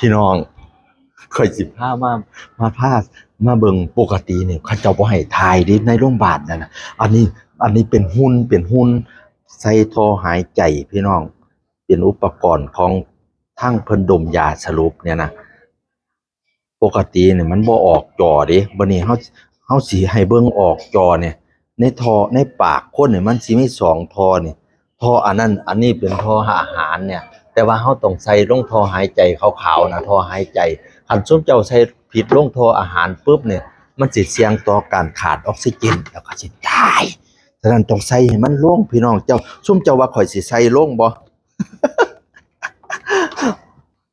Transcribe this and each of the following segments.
พี่น้องข่อยสิพามามาพามาเบิงปกติเนี่ยเขาเจ้าบ่ให้ทายดิในโรงพยาบาลนั่นนะอันนี้อันนี้เป็นหุ่นเป็นหุ่นใส่ท่อหายใจพี่น้อง เป็นอุปกรณ์ของทั้งเพิ่นดมยาสรุปเนี่ยนะปกติเนี่ยมันบ่ออกจอด้บันี้เฮาเฮาสิให้เบิ่งออกจอเนี่ยในท่อในปากคนเนี่ยมันสิมีสองท่อนี่ยท่ออันนั้น อันนี้เป็นท่ออาหารเนี่ย แต่ว่าเฮาต้องใส่ลงท่อหายใจขาวๆนะท่อหายใจคันซุมเจ้าใส่ผิดลงท่ออาหารปุ๊บเนี่ยมันสิเสี่ยงต่อการขาดออกซิเจนแล้วก็สิตายฉะนั้นต้องใส่ให้มันลงพี่น้องเจ้าซุมเจ้าว่าข่อยสิใส่ลงบ่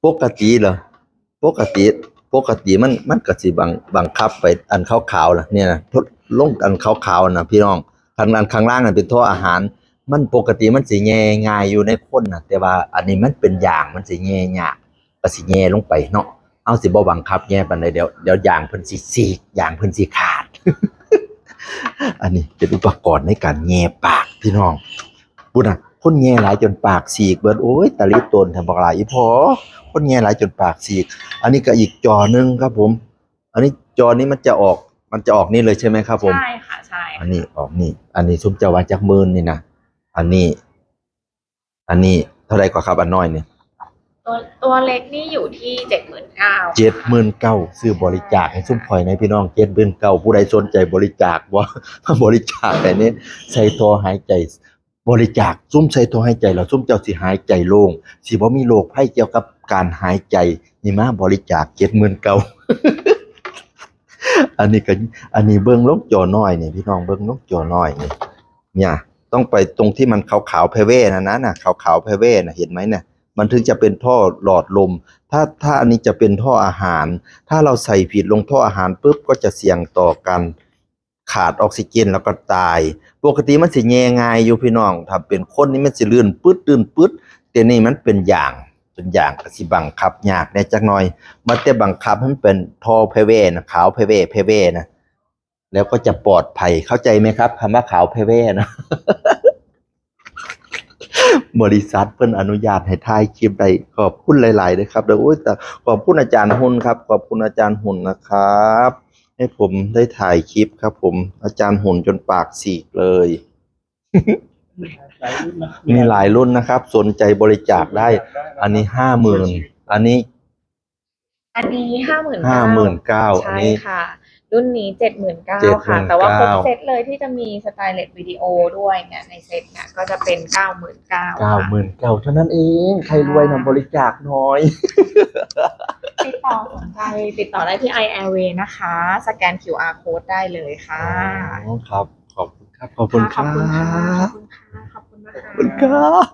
ปกติเหรอปกติปกติมันมันก็สิบังบังคับไปอันขาวๆล่ะเนี่ยนะทดลงอันขาวๆนะพี่น้องข้างอันข้างล่างนั่นเป็นท่ออาหาร มันปกติมันสิแย่ง่ายอยู่ในคนน่ะแต่ว่าอันนี้มันเป็นยางมันสิแย่ยากก็สิแย่ลงไปเนาะเอาสิบ่บังคับแย่ปานใดเดี๋ยวเดี๋ยวยางเพิ่นสิฉีกยางเพิ่นสิขาด อันนี้เป็นอุปกรณ์ในการแย่ปากพี่น้องบุญน่ะคนแย่หลายจนปากฉีกเบิดโอ้ยตะลิตนทำบักหลายอีพอคนแย่หลายจนปากฉีก อันนี้ก็อีกจอหนึงครับผม อันนี้จอนี้มันจะออกมันจะออกนี่เลยใช่ไหมครับผมใช่ค่ะใช่อันนี้ออกนี่ อันนี้ซุมเจ้าว่าจักหมื่นนี่นะ อันนี้ อันนี้เท่าไหรกว่าครับ อันน้อยนี่ตัวตัวเล็กนี่อยู่ที่เจ็ดหมื่นเก้าเจ็ดหมื่นเก้าซื้อบริจาคให้ซุมข่อยในพี่น้องเจ็ดหมื่นเก้าผู้ใดสนใจบริจาคว่าบริจาคแต่นี้ใส่ท่อหายใจ บริจาคซุ่มใส่ท่อหายใจแล้วซุ่มเจ้าสิหายใจโล่งสิบ่มีโรคภัยเกี่ยวกับการหายใจนี่มาบริจาคเจ็ดหมื่นเก้าอันนี้ก็อันนี้เบิ่งลงจอน้อยนี่พี่น้องเบิ่งลงจอน้อยนี่เนี่ย ต้องไปตรงที่มันขาวๆเพเว่นะนะน่ะขาวๆเพเว่นะเห็นไหมเนี่ยมันถึงจะเป็นท่อหลอดลม ถ้าถ้าอันนี้จะเป็นท่ออาหาร ถ้าเราใส่ผิดลงท่ออาหารปุ๊บก็จะเสี่ยงต่อการขาดออกซิเจนแล้วก็ตาย ปกติมันสิแยง่ายอยู่พี่น้อง ถ้าเป็นคนนี่มันสิลื่นปึ๊ดลื่นปึ๊ดแต่นี่มันเป็นอย่างเป็นอย่างสิบังคับยากแน่จักหน่อย มันแต่บังคับให้มันเป็นท่อเพเว่นะขาวเพเว่เพเว่นะ แล้วก็จะปลอดภัยเข้าใจไหมครับคำว่าขาวเพเว่นะบริษัทเพิ่นอนุญาตให้ถ่ายคลิปได้ขอบคุณหลายๆเลยครับแล้วโอ้ยแต่ขอบคุณอาจารย์หุ่นครับ ขอบคุณอาจารย์หุ่นนะครับ ให้ผมได้ถ่ายคลิปครับ ผมอาจารย์หุ่นจนปากฉีกเลย มีหลายรุ่นนะครับ สนใจบริจาคได้ อันนี้ห้าหมื่นอันนี้ อันนี้ห้าหมื่นห้าหมื่นเก้าอันใช่นี้ค่ะ รุ่นนี้เจ็ดหมื่นเก้า79,000ค่ะ แต่ว่าครบเซตเลยที่จะมีสไตล์เลสวิดีโอด้วยเนี่ยในเซตเนี่ยก็จะเป็นเก้าหมื่นเก้าเก้าหมื่นเก้าเท่านั้นเอง ใครรวยนำบริจาคน้อย ติดต่อสนใจติดต่อได้ที่ i a i r w a y นะคะ สแกน QR code ได้เลยค่ะอ๋อครับ ขอบคุณครับ ขอบคุณคขรัอบคุณค่ะบขอบคุณค่ะขอบคุณนะขอบคะคุณครับ